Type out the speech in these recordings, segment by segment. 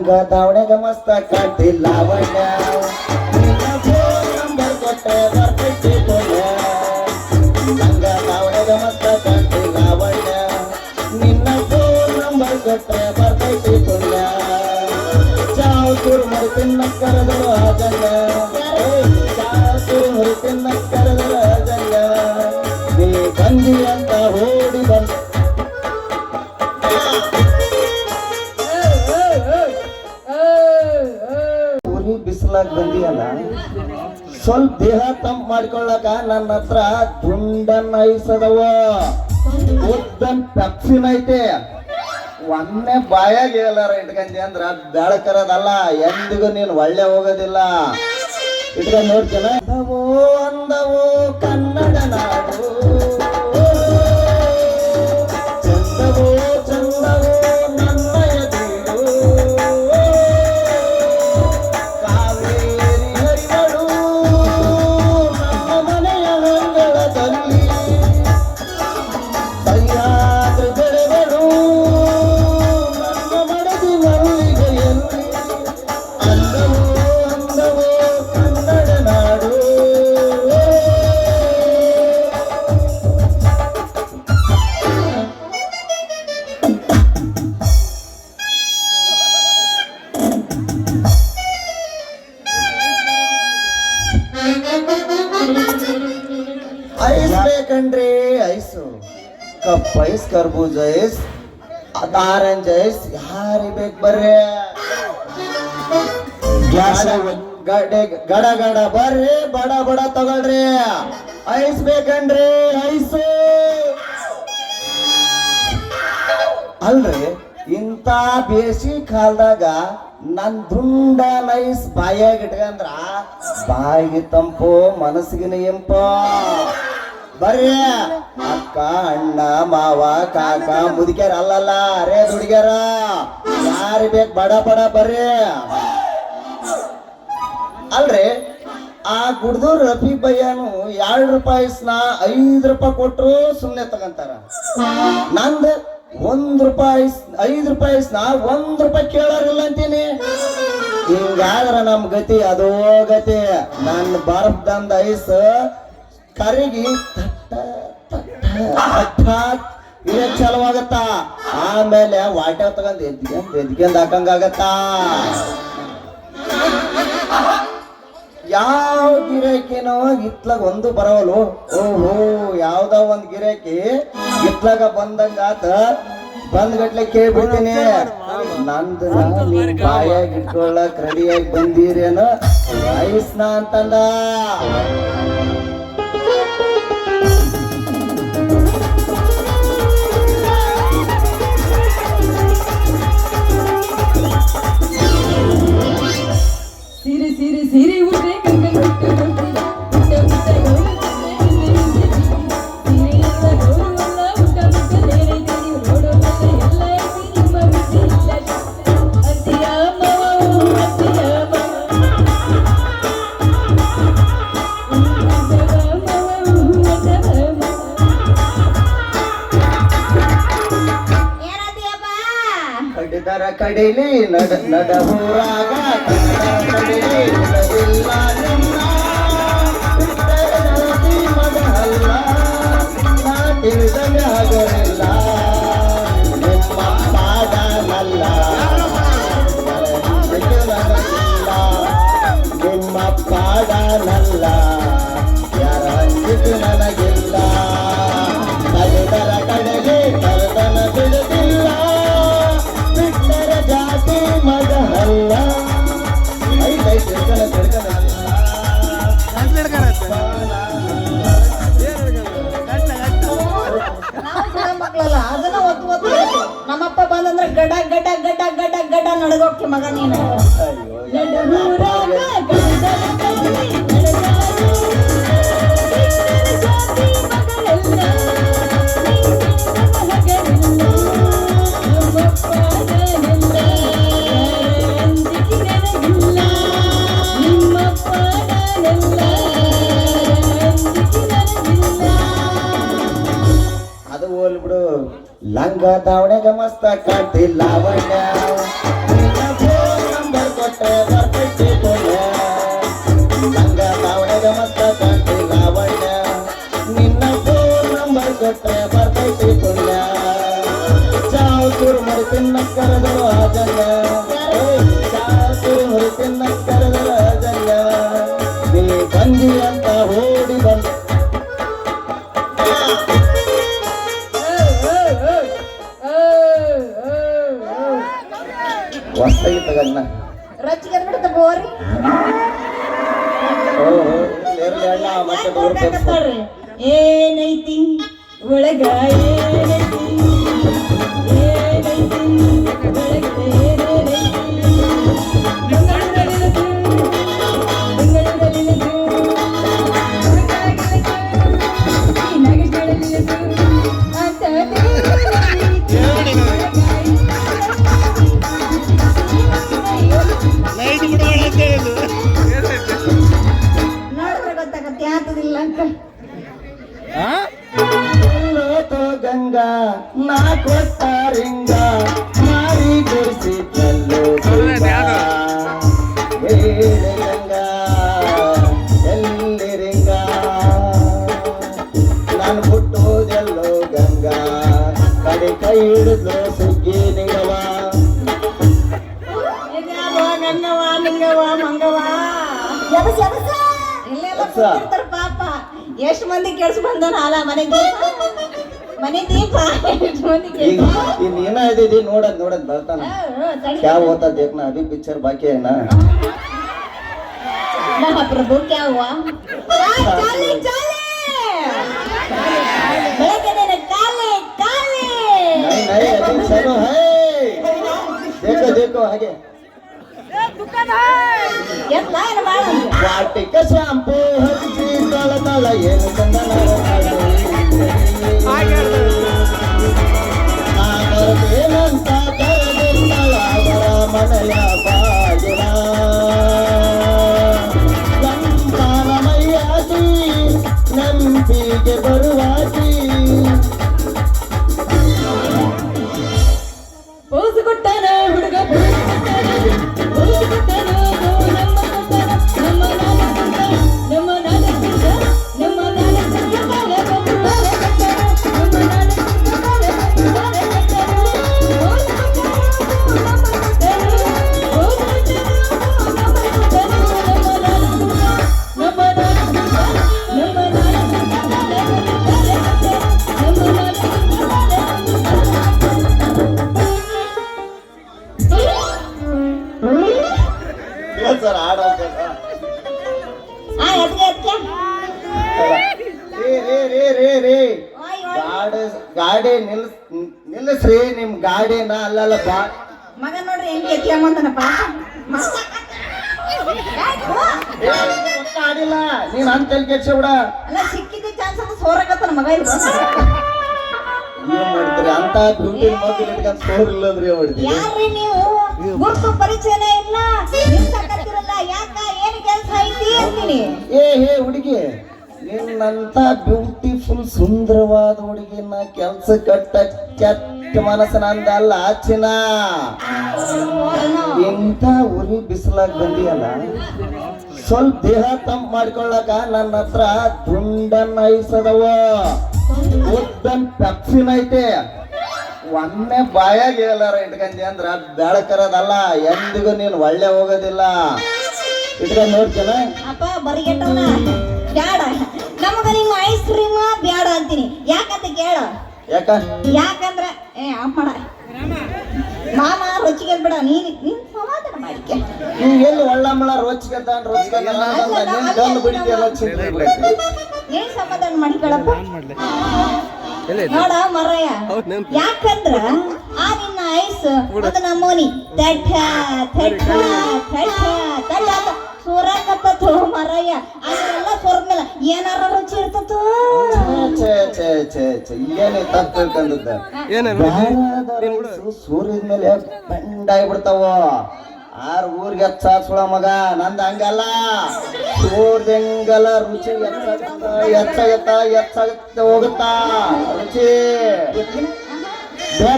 ಹಂಗ ದಾವಣೆಗ ಮಸ್ತ ಕಾಟಿ ಲಾವಣ್ಯ ಮಸ್ತ ಲಾವಣ್ಯ ನಿನ್ನ ನಂಬರ್ ಬರ್ತೈತಿ ಪುಣ್ಯ. ಚೂರ್ಮರಿ ತಿನ್ನ ಕರೆದರು ಬಿಸಿಲಾಗ ಬಂದಿಯಲ್ಲ? ಸ್ವಲ್ಪ ದೇಹ ತಂಪ್ ಮಾಡ್ಕೊಳ್ಳಾಕ ನನ್ನ ಹತ್ರ ದುಂಡನ್ ಐಸದವ ಉದ್ದನ್ ಐತೆ. ಒಮ್ಮೆ ಬಾಯಾಗ ಹೇಳಾರ ಇಟ್ಕಂದಿ ಅಂದ್ರ ಬೆಳಕರದಲ್ಲ, ಎಂದಿಗೂ ನೀನ್ ಒಳ್ಳೆ ಹೋಗೋದಿಲ್ಲ. ಇಟ್ಕೊಂಡ್ ನೋಡ್ತೀನ? ಅಂದವೋ ಅಂದವೋ ಕರ್ಬೂಜ ಜಯಸ್ ಅದ್ ಆರೆಂಜ್ ಐಸ್ ಯಾರಿ ಬೇಕು ಬರ್ರಿ? ಗಡೆ, ಗಡ ಬರ್ರಿ, ಬಡ ಬಡ ತಗೊಳ್ರಿ. ಐಸ್ ಬೇಕನ್ರಿ, ಐಸ್. ಅಲ್ರಿ ಇಂತ ಬೇಸಿ ಕಾಲದಾಗ ನನ್ ದುಂಡ ನೈಸ್ ಬಾಯಾಗ ಇಟ್ಕಂದ್ರ ಬಾಯಿಗೆ ತಂಪು, ಮನಸ್ಸಿಗೆ ಎಂಪ ಬರ್ರಿ. ಅಕ್ಕ, ಅಣ್ಣ, ಮಾವ, ಕಾಕ, ಮುದುಕ್ಯಾರ, ಅಲ್ಲಲ್ಲ ರೇ ದುಡಿಗ್ಯಾರ. ಯಾರು ಬೇಕು ಬಡ ಬಡ ಬರ್ರಿ. ಅಲ್ರಿ, ಆ ಗುಡ್ದು ರಫಿ ಬಯ್ಯನು ಎರಡು ರೂಪಾಯಿ ಸ್ನಾ, ಐದು ರೂಪಾಯಿ ಕೊಟ್ರು ಸುಮ್ಮನೆ ತಗೊಂತಾರ. ನಂದ ಒಂದ್ ರೂಪಾಯಿ ಐದು ರೂಪಾಯಿ ಸ್ನಾ, ಒಂದ್ ರೂಪಾಯಿ ಕೇಳೋರಿಲ್ಲ ಅಂತೀನಿ. ಹಿಂಗಾದ್ರ ನಮ್ ಗತಿ ಅದೋ ಗತಿ. ನನ್ನ ಬರ್ಫ್ದಂದ ಐಸ್ ಕರಿಗಿ ಇದೇ ಚಲವಾಗತ್ತ? ಆಮೇಲೆ ವಾಟ ತಗೊಂಡ್ ಎದ್ಕೊಂಡ್ ಎದ್ಕೊಂಡ್ ಹಾಕಂಗಾಗತ್ತಾ? ಯಾವ ಗಿರಾಕಿನೋ ಇತ್ಲಾಗ ಒಂದು ಬರವಲು ಓಹೋ, ಯಾವ್ದ ಒಂದ್ ಗಿರಾಕಿ ಇತ್ಲಾಗ ಬಂದಂಗಾತ ಬಂದ್ ಗಟ್ಲೆ ಕೇಳ್ಬಿಡ್ತೀನಿ. ನಂದು ಬಾಯಾಗ ಇಟ್ಕೊಳ್ಳಕ್ ರೆಡಿಯಾಗಿ ಬಂದಿರೇನು? ಐಸ್ನ ಅಂತಂದ ಐತಿ ನಿಮ್ಮ ಬಿಟ್ಟು ಇಲ್ಲ ಅತ್ತಿಯ ಮಾವ ಅತ್ತಿಯ ಏನದಿಯಪ್ಪ ಕಡಿದರ ಕಡಿಲಿ ನಡ ನಡ ಊರಾಗ Hallelujah. ಗಡ ಗಡ ಗಡ ಗಡ ಗಡ ನಡಗೋಕೆ ಮಗ ನೀನು. ಅಂಜಿಕೆ ನನಗಿಲ್ಲ. ಅದು ಹೋಲ್ ಬಿಡು ಲಂಗ ದಾವಣೆಗ ಹೊಸ್ತಾಗಿ ರೊಚ್ಚಿಗೆ ಬೋರಿ. ಕೊಟ್ಟಾಕತ್ತಾಳ್ರಿ. ಏನೈತಿ ಒಳಗ ಹಿಡಿದ್ಲು ಸುಗ್ಗಿ ನಿಗವ ಇದ್ಯಾವ ಗಂಗವ್ವ ನಿಂಗವ್ವ ಮಂಗವ್ವ ಯಬಸ್ ಯಬಸ್ ಇಲ್ಲೆಲ್ಲ ಯಪ್ಪ. ಕೂತಿರ್ತಾರ ಪಾಪ ಎಷ್ಟ್ ಮಂದಿ ಕೆಡ್ಸ್ ಬಂದನ ಅಲ್ಲ ಮನೆ ದೀಪ ಮನೆ ದೀಪ ಎಷ್ಟ್ ಮಂದಿ ಈಗ ಕೆಡ್ಸ್ ಈ ನೀನ ಇದ್ದೀವಿ ನೋಡದ್ ನೋಡದ್ ಬರ್ತಾನ क्या होता देखना अभी पिक्चर बाकी है ना महाप्रभु क्या हुआ काले काले ಬೆಳಗ್ಗೆ ಕಾಲೆ ಕಾಲೆ नहीं नहीं अभी चलो है देखो देखो आगे ಎತ್ತ ಏನು ಬಾಳ ವಾಟಿಕ ಶಾಂಪೂ ಹಚ್ಚಿ ತಳ ತಳ ಏನು ಚಂದನ ಹುಡುಗ ಗಾಡಿನ ಅಲ್ಲಲ್ಲ ಬಾ ಮಗ ನೋಡ್ರಿ ಹೆಂಗ್ ಏ, ಒಟ್ಟ ಆಡಿಲ್ಲ. ನೀನ್ ಅಂತ ಕೆಚ್ಚ ಬಿಡ. ಅಲ್ಲ ಸಿಕ್ಕಿದ್ದ ಚಾನ್ಸ್ ಅಂತ ಸೋರಕತ್ತನ ಮಗ ಇದು ಏನ್ ಮಾಡ್ತೀರಿ ಅಂತ ಬ್ಯೂಟಿ ಮಕ್ಕಳು ಸೋರಿಲ್ಲದ್ರಿ ಹೊಡ್ತೀರಿ ಯಾರ್ರಿ ನೀವು? ಗುರುತು ಪರಿಚಯನೇ ಇಲ್ಲ. ನಿಲ್ಸಕತ್ತಿರಲ್ಲ ಯಾಕ ಏನ್ ಕೆಲ್ಸ ಐತಿ ಅಂತೀನಿ. ಏ ಹೇ ಹುಡುಗಿ ನಿನ್ನಂತ ಬ್ಯೂಟಿಫುಲ್ ಸುಂದರವಾದ ಹುಡುಗಿನ ಕೆಲ್ಸ ಕಟ್ಟ ಕೆಟ್ಟ ಮನಸ್ಸನಂದ ಅಲ್ಲ, ಆಚಿನ? ಇಂಥ ಉರಿ ಬಿಸಿಲಾಗ ಬಂದಿಯಲ್ಲ, ಸ್ವಲ್ಪ ದೇಹ ತಂಪ್ ಮಾಡ್ಕೊಳ್ಳಾಕ ನನ್ನ ಹತ್ರ ದುಂಡನ್ ಐಸದವ. ಉದ್ದನ್ ಪೆಪ್ಸಿನ್ ಐತೆ. ಒಮ್ಮೆ ಬಾಯಾಗ ಹೇಳಾರ ಇಟ್ಕಂದಿ ಅಂದ್ರ ಬೆಳಕರದಲ್ಲ, ಎಂದಿಗೂ ನೀನು ಒಳ್ಳೆ ಹೋಗೋದಿಲ್ಲ. ಇಟ್ಕೊಂಡ್ ನೋಡ್ತೇನ ಅಪ್ಪ ಬರಿಗೆಟ್ಟವನ ಬ್ಯಾಡ ನಮಗ ನಿಮ್ಮ ಐಸ್ ಕ್ರೀಮ್ ಬ್ಯಾಡ ಅಂತೀನಿ ಯಾಕಂತ ಕೇಳ. ಯಾಕ? ಯಾಕಂದ್ರ ಏ ಆಫ್ ಮಾಡ. ಮಾಮ ರೊಚ್ಚಿಗೆ ಬಿಡ ನೀನ್ ನೀನ್ ಸಮಾಧಾನ ಮಾಡಿಕೆ. ನೀ ಎಲ್ಲಿ ಒಳ್ಳಂಬಳ ರೋಚ್ಕತಾನ್ ರೋಚ್ಕತಾನ ನಿನ್ ಗಂಡು ಬಿಡಿಕೆಲ್ಲ ಚಿಂತೆ ಬಿಡೈತಿ ಏನ್ ಸಮಾಧಾನ ಮಾಡಿಕೊಳಪ್ಪ? ನೋಡ ಮರಯ್ಯ. ಯಾಕಂದ್ರ ಆ ನಿನ್ನ ಐಸ್ ಅದು ನಮ್ಮೋನಿ. ತಟ್ಟ ತಟ್ಟ ತಟ್ಟ ತಟ್ಟ ಸೂರಕತ್ತೋ ಮರಯ್ಯ. ಅದನ್ನೆಲ್ಲ ಮೇಲೆ ಏನಾರ ರುಚಿ ಇರ್ತತೋ? ಛೇ ಛೇ ಛೇ ಛೇ ಏನೇ ತಪ್ಪು ತಿಳ್ಕೊಂಡಿದ್ದ ಸೂರ್ಯದ ಮೇಲೆ ಬೆಂಡಾಗ್ಬಿಡ್ತಾವ ಆರ್ ಊರಿಗೆ ಹಚ್ಚಾಸುಳ ಮಗ? ನಂದ ಹಂಗಲ್ಲ. ಸೂರ್ಯಂಗಲ್ಲ ರುಚಿ ಎತ್ತ ಹೆಚ್ಚಾಗತ್ತ ಹೆಚ್ಚಾಗುತ್ತ ಹೋಗುತ್ತಾ? ರುಚಿ.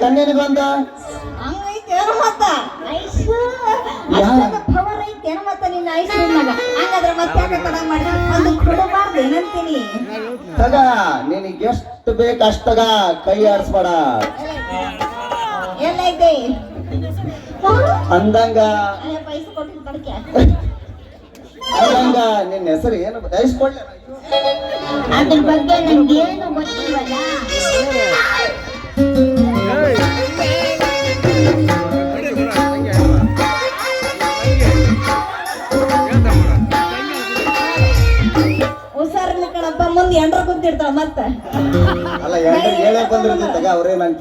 ಕಣ್ಣಿನಿಗೊಂದ ಏನೋ ಮತ್ತ ಐಸು ಪವರ್ ಐತೆ ಏನೋ ಮತ್ತ ನಿನ್ನ ಐಸ್ ರೂಮ್ನಾಗ ಹಂಗಾದ್ರೆ ಮತ್ತೆ ಯಾಕೆ ತಡ ಮಾಡಿ ಒಂದು ಕೊಡಬಾರ್ದು ಏನಂತೀನಿ? ತಗ ನಿನಗೆ ಎಷ್ಟು ಬೇಕು ಅಷ್ಟಗ ಕೈ ಆರಿಸ್ಬೇಡ ಎಲ್ಲೈತೆ ಅಂದಂಗ. ಅಂದಂಗ ನಿನ್ನ ಹೆಸರು ಏನು ದಯಿಸ್ಕೊಳ್ಳ ಅದ್ರ ಬಗ್ಗೆ ನನ್ಗೇನು ಗೊತ್ತಿಲ್ವಲ್ಲ? ಕುಂತಿರ್ತಾಳ ಮತ್ತೆ. ಅಲ್ಲ ಯಾರು ಹೇಳೇ ಬಂದಿರ್ತೀನಿ ತಗ ಅವ್ರೇ ನಾನು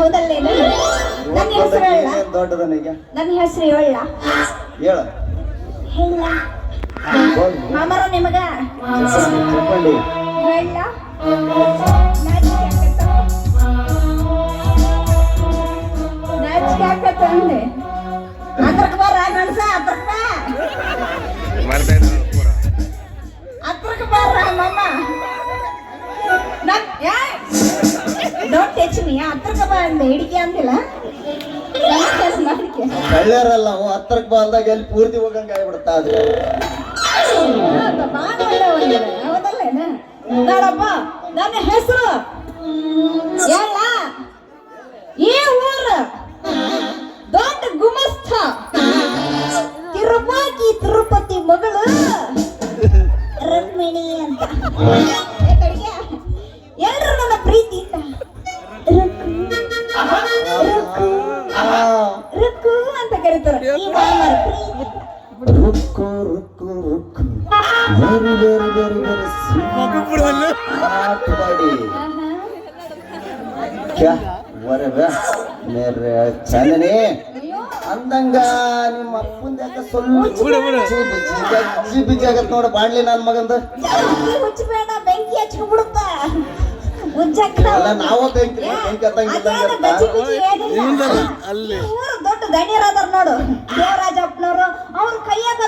ಹೌದಲ್ಲೇನು ನನ್ನ ಹೆಸರು ಹೇಳ. ದೊಡ್ಡದನಿಗೆ ನನ್ನ ಹೆಸರು ಹೇಳ. ಹೇಳ. ಹೇಳ. ಹೋಗಿ ಮಾಮರ ನಿಮಗ. ತಿಳ್ಕೊಂಡಿ. ಹೇಳ. ನಾಚಿಕೆ ಅಂದೆ. ಅದ್ರಕ್ ಬರ ಗಣಸ ಅದ್ರಕ್ ಬಾ. ಅದ್ರಕ್ ಅಂತಿಲ್ಲ ಅವು ಹತ್ರಕ್ ಬಂದಾಗ ಎಲ್ಲಿ ಪೂರ್ತಿ ಹೋಗಂಗ ಆಗ್ಬಿಡ್ತಾ ನೋಡಪ್ಪ ನನ್ನ ಹೆಸರು ಎಲ್ಲ ಈ ಊರು ದೊಡ್ಡ ಗುಮಸ್ಥ ತಿರುಪಾಕಿ ತಿರುಪತಿ ಮಗಳು ರಕ್ಮಿಣಿ ಅಂತ. ಚಾಂದನಿ ಅಂದಂಗ ನಿಮ್ಮ ಅಪ್ಪಂದ ಯಾಕ ಸ್ವಲ್ಪ ಬಿಜಿ ಬಿಜಿ ಆಗತ್ ನೋಡ ಬಾಣ್ಲಿ ನನ್ನ ಮಗಂದ. ಅಲ್ಲ ನಾವು ಬೆಂಕಿ ಹತ್ತಂಗಿಲ್ಲ ದೊಡ್ಡ ಗಣ್ಯರಾದಾರ ನೋಡು. ದೇವರಾಜಪ್ಪನವರು ಅವ್ರ ಕೈಯಾಗ